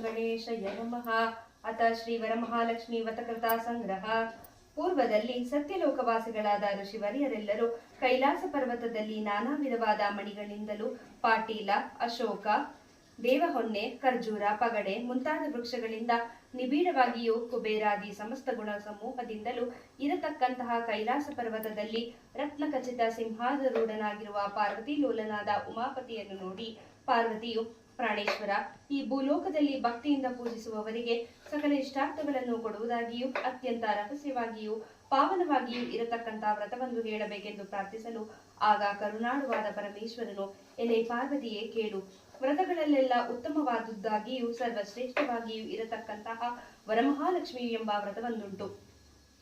ಗಣೇಶಯ ನಮಃ ಅತ ಶ್ರೀ ವರಮಹಾಲಕ್ಷ್ಮಿ ವತಕೃತ ಸಂಗ್ರಹ. ಪೂರ್ವದಲ್ಲಿ ಸತ್ಯಲೋಕವಾಸಿಗಳಾದ ಋಷಿವರಿಯರೆಲ್ಲರೂ ಕೈಲಾಸ ಪರ್ವತದಲ್ಲಿ ನಾನಾ ವಿಧವಾದ ಮಣಿಗಳಿಂದಲೂ ಪಾಟೀಲ, ಅಶೋಕ, ದೇವಹೊನ್ನೆ, ಖರ್ಜೂರ, ಪಗಡೆ ಮುಂತಾದ ವೃಕ್ಷಗಳಿಂದ ನಿಬಿಡವಾಗಿಯೂ ಕುಬೇರಾದಿ ಸಮಸ್ತ ಗುಣ ಸಮೂಹದಿಂದಲೂ ಇರತಕ್ಕಂತಹ ಕೈಲಾಸ ಪರ್ವತದಲ್ಲಿ ರತ್ನಖಚಿತ ಸಿಂಹಾರೂಢನಾಗಿರುವ ಪಾರ್ವತಿ ಲೋಲನಾದ ಉಮಾಪತಿಯನ್ನು ನೋಡಿ ಪಾರ್ವತಿಯು ಪ್ರಾಣೇಶ್ವರ, ಈ ಭೂಲೋಕದಲ್ಲಿ ಭಕ್ತಿಯಿಂದ ಪೂಜಿಸುವವರಿಗೆ ಸಕಲ ಇಷ್ಟಾರ್ಥಗಳನ್ನು ಕೊಡುವುದಾಗಿಯೂ, ಅತ್ಯಂತ ರಹಸ್ಯವಾಗಿಯೂ, ಪಾವನವಾಗಿಯೂ ಇರತಕ್ಕಂತ ವ್ರತವನ್ನು ಹೇಳಬೇಕೆಂದು ಪ್ರಾರ್ಥಿಸಲು ಆಗ ಕರುಣಾಳುವಾದ ಪರಮೇಶ್ವರನು, ಎಲೆ ಪಾರ್ವತಿಯೇ ಕೇಳು, ವ್ರತಗಳಲ್ಲೆಲ್ಲ ಉತ್ತಮವಾದುದಾಗಿಯೂ ಸರ್ವಶ್ರೇಷ್ಠವಾಗಿಯೂ ಇರತಕ್ಕಂತಹ ವರಮಹಾಲಕ್ಷ್ಮಿ ಎಂಬ ವ್ರತವೊಂದುಂಟು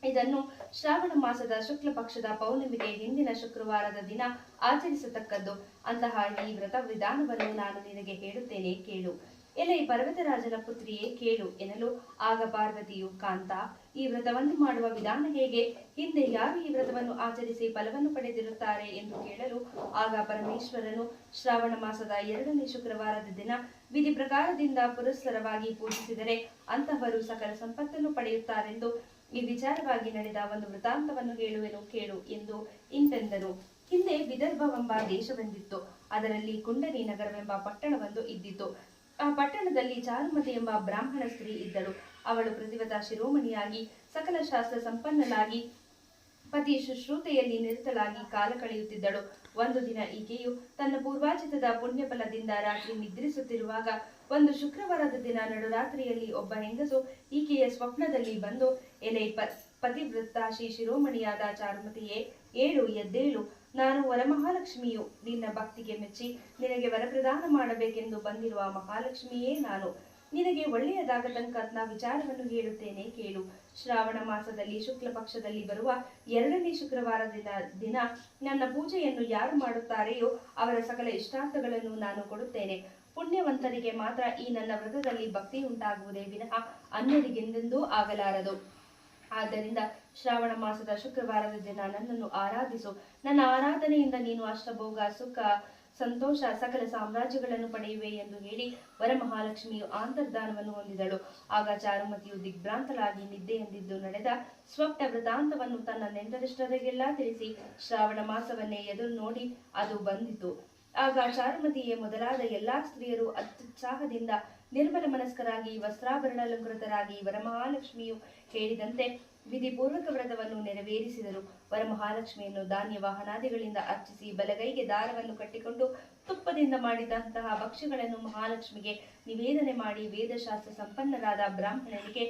ಇದನ್ನು ಶ್ರಾವಣ ಮಾಸದ ಶುಕ್ಲ ಪಕ್ಷದ ಪೌರ್ಣಿಮೆಗೆ ಹಿಂದಿನ ಶುಕ್ರವಾರದ ದಿನ ಆಚರಿಸತಕ್ಕದ್ದು. ಅಂತಹ ಈ ವ್ರತ ವಿಧಾನವನ್ನು ನಾನು ನಿನಗೆ ಹೇಳುತ್ತೇನೆ, ಕೇಳು. ಎಲೆ ಪರ್ವತರಾಜನ ಪುತ್ರಿಯೇ, ಕೇಳು ಎನ್ನಲು ಆಗ ಪಾರ್ವತಿಯು ಕಾಂತ, ಈ ವ್ರತವನ್ನು ಮಾಡುವ ವಿಧಾನ ಹೇಗೆ? ಹಿಂದೆ ಯಾರು ಈ ವ್ರತವನ್ನು ಆಚರಿಸಿ ಫಲವನ್ನು ಪಡೆದಿರುತ್ತಾರೆ ಎಂದು ಕೇಳಲು ಆಗ ಪರಮೇಶ್ವರನು ಶ್ರಾವಣ ಮಾಸದ ಎರಡನೇ ಶುಕ್ರವಾರದ ದಿನ ವಿಧಿ ಪ್ರಕಾರದಿಂದ ಪುರಸ್ಸರವಾಗಿ ಪೂಜಿಸಿದರೆ ಅಂತಹವರು ಸಕಲ ಸಂಪತ್ತನ್ನು ಪಡೆಯುತ್ತಾರೆಂದು ಈ ವಿಚಾರವಾಗಿ ನಡೆದ ಒಂದು ವೃತ್ತಾಂತವನ್ನು ಹೇಳುವೆನು ಕೇಳು ಎಂದು ಇಂತೆಂದನು. ಹಿಂದೆ ವಿದರ್ಭವೆಂಬ ದೇಶವೊಂದಿತ್ತು ಅದರಲ್ಲಿ ಕುಂಡಲಿ ನಗರವೆಂಬ ಪಟ್ಟಣವೊಂದು ಇದ್ದಿತ್ತು. ಆ ಪಟ್ಟಣದಲ್ಲಿ ಚಾರುಮತಿ ಎಂಬ ಬ್ರಾಹ್ಮಣ ಸ್ತ್ರೀ ಇದ್ದಳು ಅವಳು ಪ್ರತಿವತ ಶಿರೋಮಣಿಯಾಗಿ, ಸಕಲ ಶಾಸ್ತ್ರ ಸಂಪನ್ನಲಾಗಿ ಪತಿ ಶುಶ್ರೂತೆಯಲ್ಲಿ ನಿರತಳಾಗಿ ಕಾಲ ಕಳೆಯುತ್ತಿದ್ದಳು. ಒಂದು ದಿನ ಈಕೆಯು ತನ್ನ ಪೂರ್ವಾಜಿತದ ಪುಣ್ಯಫಲದಿಂದ ರಾತ್ರಿ ನಿದ್ರಿಸುತ್ತಿರುವಾಗ ಒಂದು ಶುಕ್ರವಾರದ ದಿನ ನಡುರಾತ್ರಿಯಲ್ಲಿ ಒಬ್ಬ ಹೆಂಗಸು ಈಕೆಯ ಸ್ವಪ್ನದಲ್ಲಿ ಬಂದು, ಎಲೆ ಪ, ಪತಿವೃತ್ತಾಶಿ ಶಿರೋಮಣಿಯಾದ ಚಾರುಮತಿಯೇ, ಏಳು, ಎದ್ದೇಳು. ನಾನು ವರಮಹಾಲಕ್ಷ್ಮಿಯು. ನಿನ್ನ ಭಕ್ತಿಗೆ ಮೆಚ್ಚಿ ನಿನಗೆ ವರಪ್ರದಾನ ಮಾಡಬೇಕೆಂದು ಬಂದಿರುವ ಮಹಾಲಕ್ಷ್ಮಿಯೇ ನಾನು. ನಿನಗೆ ಒಳ್ಳೆಯದಾಗತಂಕ ವಿಚಾರವನ್ನು ಹೇಳುತ್ತೇನೆ ಕೇಳು. ಶ್ರಾವಣ ಮಾಸದಲ್ಲಿ ಶುಕ್ಲ ಪಕ್ಷದಲ್ಲಿ ಬರುವ ಎರಡನೇ ಶುಕ್ರವಾರ ದಿನ ದಿನ ನನ್ನ ಪೂಜೆಯನ್ನು ಯಾರು ಮಾಡುತ್ತಾರೆಯೋ ಅವರ ಸಕಲ ಇಷ್ಟಾರ್ಥಗಳನ್ನು ನಾನು ಕೊಡುತ್ತೇನೆ. ಪುಣ್ಯವಂತರಿಗೆ ಮಾತ್ರ ಈ ನನ್ನ ವ್ರತದಲ್ಲಿ ಭಕ್ತಿ ಉಂಟಾಗುವುದೇ ವಿನಃ ಅನ್ಯರಿಗೆಂದೆಂದೂ ಆಗಲಾರದು. ಆದ್ದರಿಂದ ಶ್ರಾವಣ ಮಾಸದ ಶುಕ್ರವಾರದ ದಿನ ನನ್ನನ್ನು ಆರಾಧಿಸು. ನನ್ನ ಆರಾಧನೆಯಿಂದ ನೀನು ಅಷ್ಟಭೋಗ, ಸುಖ ಸಂತೋಷ ಸಕಲ ಸಾಮ್ರಾಜ್ಯಗಳನ್ನು ಪಡೆಯುವೆ ಎಂದು ಹೇಳಿ ವರಮಹಾಲಕ್ಷ್ಮಿಯು ಅಂತರ್ಧಾನವನ್ನು ಹೊಂದಿದಳು. ಆಗ ಚಾರುಮತಿಯು ದಿಗ್ಭ್ರಾಂತರಾಗಿ ನಿದ್ದೆಯೆಂದಿದ್ದು ನಡೆದ ಸ್ವಪ್ನ ವೃತ್ತಾಂತವನ್ನು ತನ್ನ ನೆಂಟರಿಷ್ಟರಿಗೆಲ್ಲ ತಿಳಿಸಿ ಶ್ರಾವಣ ಮಾಸವನ್ನೇ ಎದುರು ನೋಡಿ ಅದು ಬಂದಿತು. ಆಗ ಚಾರುಮತಿಯೇ ಮೊದಲಾದ ಎಲ್ಲಾ ಸ್ತ್ರೀಯರು ಅತ್ಯುತ್ಸಾಹದಿಂದ ನಿರ್ಮಲ ಮನಸ್ಕರಾಗಿ ವಸ್ತ್ರಾಭರಣಾಲಂಕೃತರಾಗಿ ವರಮಹಾಲಕ್ಷ್ಮಿಯು ಹೇಳಿದಂತೆ ವಿಧಿಪೂರ್ವಕ ವ್ರತವನ್ನು ನೆರವೇರಿಸಿದರು. ವರಮಹಾಲಕ್ಷ್ಮಿಯನ್ನು ಧಾನ್ಯ ವಾಹನಾದಿಗಳಿಂದ ಅರ್ಚಿಸಿ ಬಲಗೈಗೆ ದಾರವನ್ನು ಕಟ್ಟಿಕೊಂಡು ತುಪ್ಪದಿಂದ ಮಾಡಿದಂತಹ ಭಕ್ಷ್ಯಗಳನ್ನು ಮಹಾಲಕ್ಷ್ಮಿಗೆ ನಿವೇದನೆ ಮಾಡಿ ವೇದಶಾಸ್ತ್ರ ಸಂಪನ್ನರಾದ ಬ್ರಾಹ್ಮಣನಿಗೆ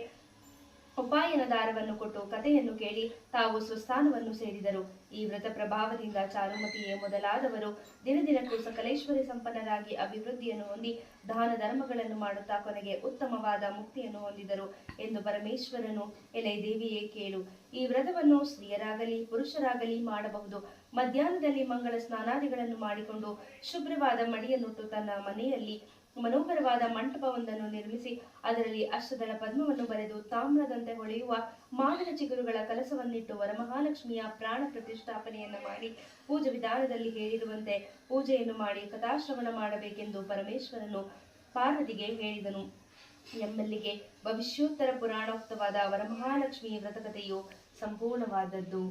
ಉಪಾಯನ ದಾರವನ್ನು ಕೊಟ್ಟು ಕಥೆಯನ್ನು ಕೇಳಿ ತಾವು ಸ್ವಸ್ಥಾನವನ್ನು ಸೇರಿದರು. ಈ ವ್ರತ ಪ್ರಭಾವದಿಂದ ಚಾರುಮತಿಯೇ ಮೊದಲಾದವರು ದಿನ ದಿನಕ್ಕೂ ಸಕಲೇಶ್ವರಿ ಸಂಪನ್ನರಾಗಿ ಅಭಿವೃದ್ಧಿಯನ್ನು ಹೊಂದಿ ದಾನ ಧರ್ಮಗಳನ್ನು ಮಾಡುತ್ತಾ ಕೊನೆಗೆ ಉತ್ತಮವಾದ ಮುಕ್ತಿಯನ್ನು ಹೊಂದಿದರು ಎಂದು ಪರಮೇಶ್ವರನು ಎಲೆ ದೇವಿಯೇ ಕೇಳು. ಈ ವ್ರತವನ್ನು ಸ್ತ್ರೀಯರಾಗಲಿ ಪುರುಷರಾಗಲಿ ಮಾಡಬಹುದು. ಮಧ್ಯಾಹ್ನದಲ್ಲಿ ಮಂಗಳ ಸ್ನಾನಾದಿಗಳನ್ನು ಮಾಡಿಕೊಂಡು ಶುಭ್ರವಾದ ಮಡಿಯನ್ನುಟ್ಟು ತನ್ನ ಮನೆಯಲ್ಲಿ ಮನೋಹರವಾದ ಮಂಟಪವೊಂದನ್ನು ನಿರ್ಮಿಸಿ ಅದರಲ್ಲಿ ಅಷ್ಟದಳ ಪದ್ಮವನ್ನು ಬರೆದು ತಾಮ್ರದಂತೆ ಹೊಳೆಯುವ ಮಾವಿನ ಚಿಗುರುಗಳ ಕಲಸವನ್ನಿಟ್ಟು ವರಮಹಾಲಕ್ಷ್ಮಿಯ ಪ್ರಾಣ ಪ್ರತಿಷ್ಠಾಪನೆಯನ್ನು ಮಾಡಿ ಪೂಜೆ ವಿಧಾನದಲ್ಲಿ ಹೇಳಿರುವಂತೆ ಪೂಜೆಯನ್ನು ಮಾಡಿ ಕಥಾಶ್ರವಣ ಮಾಡಬೇಕೆಂದು ಪರಮೇಶ್ವರನು ಪಾರ್ವತಿಗೆ ಹೇಳಿದನು. ಎಂಬಲ್ಲಿಗೆ ಭವಿಷ್ಯೋತ್ತರ ಪುರಾಣೋಕ್ತವಾದ ವರಮಹಾಲಕ್ಷ್ಮಿ ವ್ರತಕಥೆಯು ಸಂಪೂರ್ಣವಾದದ್ದು.